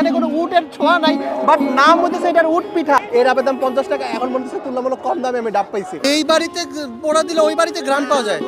যেখানে কোনো উটের ছোঁয়া নাই বাট নাম হচ্ছে এটার উট পিঠা। এর আবেদন পঞ্চাশ টাকা, এখন বলতেছে তুলনামূলক কম দামে আমি ডাব পাইছি। এই বাড়িতে পোড়া দিলে ওই বাড়িতে গ্রান পাওয়া যায়।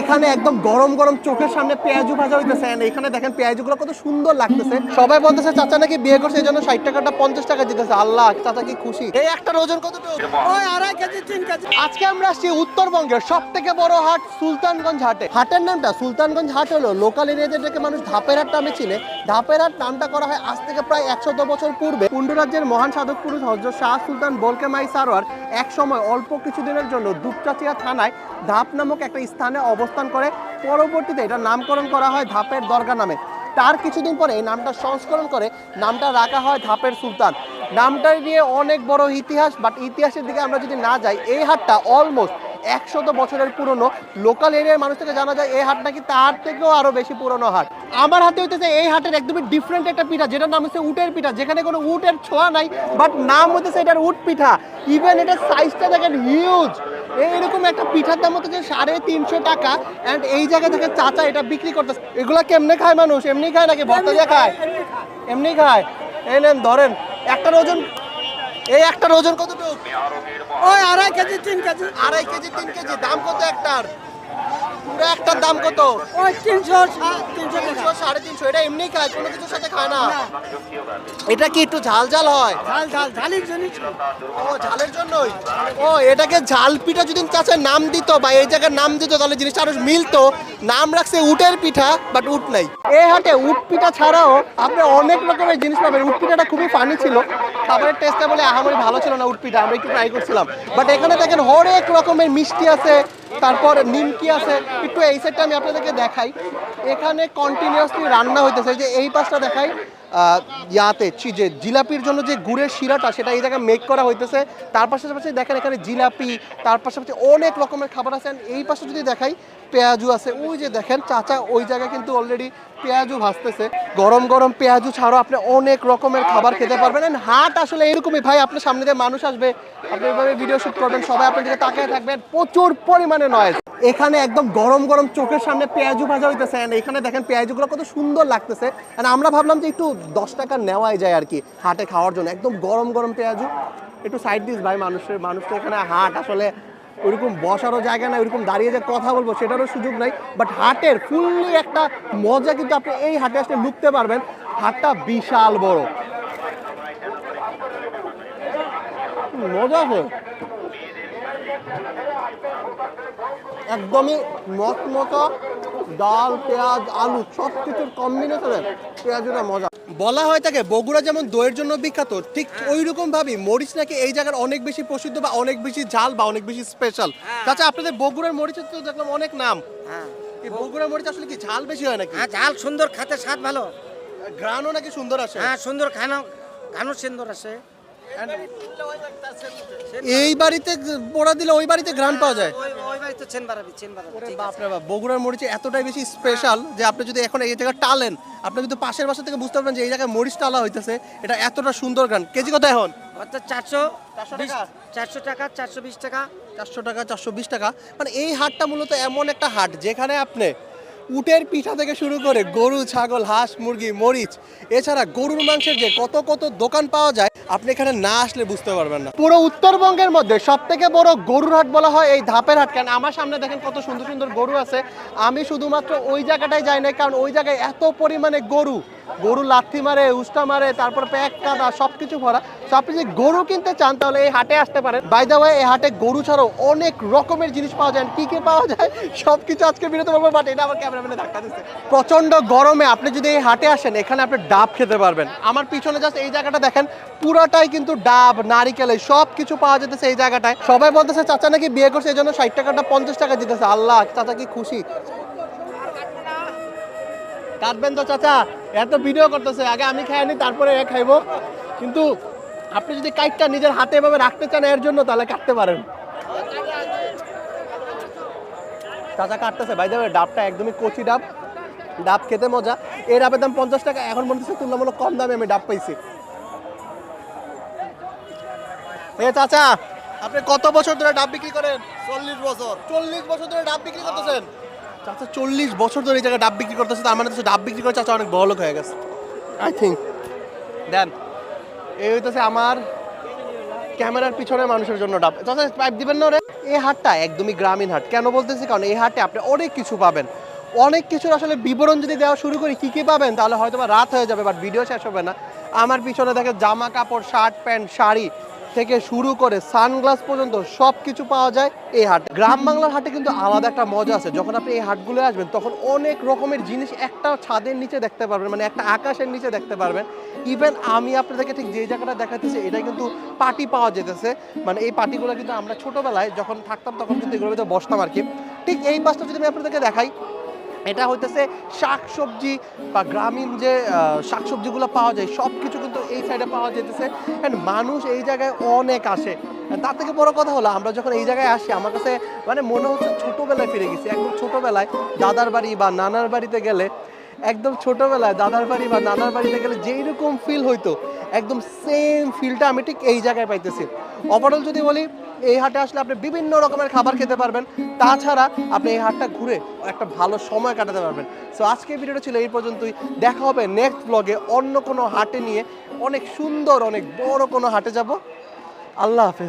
এখানে একদম গরম গরম চোখের সামনে পেঁয়াজু ভাজা হইতেছে এখানে দেখেন পেঁয়াজুগুলো কত সুন্দর লাগতেছে। সবাই বলতেছে চাচা নাকি বিয়ে করছে এই জন্য ষাট টাকাটা পঞ্চাশ টাকা দিতেছে। আল্লাহ চাচা কি খুশি? এই একটা ওজন কতটুকু ওই আড়াই কেজি তিন কেজি। আজকে আমরা আসছি উত্তরবঙ্গের সব থেকে বড় হাট সুলতানগঞ্জ হাটে। হাটের নামটা সুলতানগঞ্জ হাট হলো লোকাল এরিয়াতে মানুষ ধাপের হাট নামে চিনে। ধাপের হাট নামটা করা হয় আজ থেকে প্রায় একশত বছর পূর্বে। কুণ্ড রাজ্যের মহান সাধক পুরুষ হজরত শাহ সুলতান বলকে মাই সারোয়ার এক সময় অল্প কিছুদিনের জন্য দুপচাচিয়া থানায় ধাপ নামক একটা স্থানে অবস্থান করে। পরবর্তীতে এটা নামকরণ করা হয় ধাপের দরগা নামে। তার কিছুদিন পরে এই নামটা সংস্করণ করে নামটা রাখা হয় ধাপের সুলতান। নামটা নিয়ে অনেক বড় ইতিহাস বাট ইতিহাসের দিকে আমরা যদি না যাই, এই হাটটা অলমোস্ট একশত বছরের পুরনো। লোকাল এরিয়ার মানুষ থেকে জানা যায় এই হাট নাকি তার থেকেও আরও বেশি পুরনো হাট। আমার হাতে হইতেছে এই হাটের একদমই ডিফারেন্ট একটা পিঠা, যেটার নাম হচ্ছে উটের পিঠা। যেখানে কোনো উটের ছোঁয়া নাই বাট নাম হইতেছে এটার উট পিঠা। ইভেন এটার সাইজটা দেখেন হিউজ এইরকম একটা পিঠার দাম হচ্ছে সাড়ে তিনশো টাকা। অ্যান্ড এই জায়গা থেকে চাচা এটা বিক্রি করতেছে। এগুলো কেমনে খায় মানুষ? এমনি খায় নাকি? ভর্তা দিয়ে খায়? এমনি খায়। এই নেন, ধরেন একটার ওজন এই একটার ওজন কতটুকু ওই আড়াই কেজি, তিন কেজি। আড়াই কেজি, তিন কেজি। দাম কত একটার? পুরো একটার দাম কত? ওই তিনশো তিনশো তিনশো সাড়ে তিনশো এটা এমনি খায় কোনো কিছুর সাথে খায় না? এটা কি একটু ঝাল ঝাল হয়? ঝাল ঝাল ঝালির জিনিস ও ঝালের জন্যই? ও এটাকে ঝাল পিঠা যদি নাম দিত বা এই জায়গার নাম দিত তাহলে জিনিসটা আরও মিলতো। নাম রাখছে উটের পিঠা বাট উট নাই। এ হাটে উট পিঠা ছাড়াও আপনি অনেক রকমের জিনিস পাবেন। উট পিঠাটা খুবই ফানি ছিল। খাবারের টেস্টটা বলে আহামরি ভালো ছিল না উট পিঠা আমরা একটু ট্রাই করছিলাম। বাট এখানে দেখেন হরেক রকমের মিষ্টি আছে। তারপর নিমকি আছে। একটু এই সাইডটা আমি আপনাদেরকে দেখাই। এখানে কন্টিনিউয়াসলি রান্না হইতেছে। যে এই পাশটা দেখাই ইয়াতে যে জিলাপির জন্য যে গুড়ের শিরাটা, সেটা এই জায়গায় মেক করা হইতেছে। তার পাশাপাশি দেখেন এখানে জিলাপি, তার পাশাপাশি অনেক রকমের খাবার আছে। এই পাশে যদি দেখাই পেঁয়াজু আছে। ওই যে দেখেন চাচা, ওই জায়গায় কিন্তু অলরেডি পেঁয়াজু ভাজতেছে। গরম গরম পেঁয়াজু ছাড়াও আপনি অনেক রকমের খাবার খেতে পারবেন। হাট আসলে এরকমই ভাই, আপনার সামনে দিয়ে মানুষ আসবে। আপনি এইভাবে ভিডিও শুট করবেন, সবাই আপনার দিকে তাকিয়ে থাকবেন। প্রচুর পরিমাণে নয়েজ এখানে একদম গরম গরম চোখের সামনে পেঁয়াজু ভাজা হইতেছে। এখানে দেখেন পেঁয়াজুগুলো কত সুন্দর লাগতেছে। আমরা ভাবলাম যে একটু দশ টাকা নেওয়াই যায় আর কি, হাটে খাওয়ার জন্য। একদম গরম গরম পেঁয়াজু। একটু সাইড দিস ভাই, মানুষের, মানুষ তো এখানে হাট আসলে ওইরকম বসারও জায়গা নাই ওইরকম দাঁড়িয়ে যে কথা বলব সেটারও সুযোগ নাই। বাট হাটের ফুললি একটা মজা, কিন্তু আপনি এই হাটে আসলে লুকতে পারবেন। হাটটা বিশাল বড়। মজা আছে একদমই মচমচা ডাল পেঁয়াজ আলু সব কিছুর কম্বিনেশনে পেঁয়াজুটা মজা। বলা হয় থাকে বগুড়া যেমন দইয়ের জন্য বিখ্যাত ঠিক ওই রকম ভাবে মরিচ নাকি এই জায়গার অনেক বেশি প্রসিদ্ধ বা অনেক বেশি ঝাল বা অনেক বেশি স্পেশাল তাছাড়া আপনাদের বগুড়ার মরিচের তো দেখলাম অনেক নাম। হ্যাঁ। এই বগুড়ার মরিচ আসলে কি ঝাল বেশি হয় নাকি? হ্যাঁ ঝাল সুন্দর খেতে স্বাদ ভালো। গ্রানও নাকি সুন্দর আসে? হ্যাঁ সুন্দর খানো খানো সুন্দর আছে এই বাড়িতে পোড়া দিলে ওই বাড়িতে গ্রান পাওয়া যায়? ওই ওই বাড়িতে চেন বাড়াবি চেন বাড়াবি ওরে ঠিক বাপ আছে। রে বাপ বগুড়ার মরিচ এতটাই বেশি স্পেশাল যে আপনি যদি এখন এই জায়গায় টালেন আপনি কিন্তু পাশের বাসা থেকে বুঝতে পারবেন যে এই জায়গায় মরিচ টালা হইতেছে এটা এতটা সুন্দর গান কেজি কত এখন? অর্থাৎ চারশো 400 টাকা? চারশো টাকা চারশো বিশ টাকা। চারশো টাকা চারশো বিশ টাকা। মানে এই হাটটা মূলত এমন একটা হাট যেখানে আপনি উটের পিঠা থেকে শুরু করে গরু, ছাগল, হাঁস, মুরগি, মরিচ, এছাড়া গরুর মাংসের যে কত কত দোকান পাওয়া যায়, আপনি এখানে না আসলে বুঝতে পারবেন না। পুরো উত্তরবঙ্গের মধ্যে সব থেকে বড় গরুর হাট বলা হয় এই ধাপের হাট। কেন? আমার সামনে দেখেন কত সুন্দর সুন্দর গরু আছে। আমি শুধুমাত্র ওই জায়গাটায় যাই না কারণ ওই জায়গায় এত পরিমাণে গরু। গরু লাথি মারে, উস্টা মারে, তারপর প্যাক কাদা সব কিছু ভরা। তো আপনি যদি গরু কিনতে চান, তাহলে এই হাটে আসতে পারেন। বাই দা এই হাটে গরু ছাড়াও অনেক রকমের জিনিস পাওয়া যায়। কি কি পাওয়া যায়? সব কিছু আজকে বিরত বলব বাট এটা আমার ক্যামেরাম্যানে ধাক্কা দিচ্ছে। প্রচণ্ড গরমে আপনি যদি এই হাটে আসেন, এখানে আপনি ডাব খেতে পারবেন। আমার পিছনে জাস্ট এই জায়গাটা দেখেন, পুরাটাই কিন্তু ডাব, নারিকেল সব কিছু পাওয়া যেতেছে এই জায়গাটায়। সবাই বলতেছে, চাচা নাকি বিয়ে করছে? এই জন্য ষাট টাকাটা পঞ্চাশ টাকা দিতেছে। আল্লাহ, চাচা কি খুশি? কাটবেন তো চাচা, এত ভিডিও করতেছে। আগে আমি খাইনি, তারপরে এ খাইবো। কিন্তু আপনি যদি কাইটটা নিজের হাতে এভাবে রাখতে চান এর জন্য তাহলে কাটতে পারেন। চাচা কাটতেছে। ভাই যাবে ডাবটা একদমই কচি ডাব। ডাব খেতে মজা। এর ডাবের দাম পঞ্চাশ টাকা। এখন বলতেছে তুলনামূলক কম দামে আমি ডাব পাইছি। এ চাচা আপনি কত বছর ধরে ডাব বিক্রি করেন? চল্লিশ বছর। চল্লিশ বছর ধরে ডাব বিক্রি করতেছেন? চাচা চল্লিশ বছর ধরে এই জায়গায় ডাব বিক্রি করতেছে তার মানে ডাব বিক্রি করে চাচা অনেক বড় লোক হয়ে গেছে। I think then. এই হইতেছে আমার ক্যামেরার পিছনে মানুষের জন্য ডাব। চাচা পাইপ দিবেন না ওরে? এই হাটটা একদমই গ্রামীণ হাট। কেন বলতেছি? কারণ এই হাটে আপনি অনেক কিছু পাবেন। অনেক কিছুর আসলে বিবরণ যদি দেওয়া শুরু করি, কি কি পাবেন? তাহলে হয়তো রাত হয়ে যাবে বাট ভিডিও শেষ হবে না। আমার পিছনে দেখে জামা কাপড় শার্ট প্যান্ট শাড়ি থেকে শুরু করে সানগ্লাস পর্যন্ত সব কিছু পাওয়া যায় এই হাটে। গ্রাম বাংলার হাটে কিন্তু আলাদা একটা মজা আছে। যখন আপনি এই হাটগুলো আসবেন, তখন অনেক রকমের জিনিস একটা ছাদের নিচে দেখতে পারবেন মানে একটা আকাশের নিচে দেখতে পারবেন। ইভেন আমি আপনাদেরকে ঠিক যে জায়গাটা দেখাতেছি এটা কিন্তু পার্টি পাওয়া যেতেছে। মানে এই পার্টিগুলো কিন্তু আমরা ছোটবেলায় যখন থাকতাম, তখন কিন্তু ভিতরে বসতাম আর কি। ঠিক এই পাশটা যদি আমি আপনাদেরকে দেখাই, এটা হইতেছে শাকসবজি বা গ্রামীণ যে শাকসবজিগুলো পাওয়া যায় সব কিছু কিন্তু এই সাইডে পাওয়া যেতেছে। অ্যান্ড মানুষ এই জায়গায় অনেক আসে। তার থেকে বড় কথা হলো, আমরা যখন এই জায়গায় আসি, আমার কাছে মানে মনে হচ্ছে ছোটোবেলায় ফিরে গেছি। একদম ছোটোবেলায় দাদার বাড়ি বা নানার বাড়িতে গেলে, একদম ছোটোবেলায় দাদার বাড়ি বা নানার বাড়িতে গেলে যেই রকম ফিল হইতো, একদম সেম ফিলটা আমি ঠিক এই জায়গায় পাইতেছি। ওভারঅল যদি বলি এই হাটে আসলে আপনি বিভিন্ন রকমের খাবার খেতে পারবেন। তাছাড়া আপনি এই হাটটা ঘুরে একটা ভালো সময় কাটাতে পারবেন। সো আজকে ভিডিওটা ছিল এই পর্যন্তই। দেখা হবে নেক্সট ব্লগে অন্য কোনো হাটে নিয়ে অনেক সুন্দর, অনেক বড় কোনো হাটে যাব। আল্লাহ হাফেজ।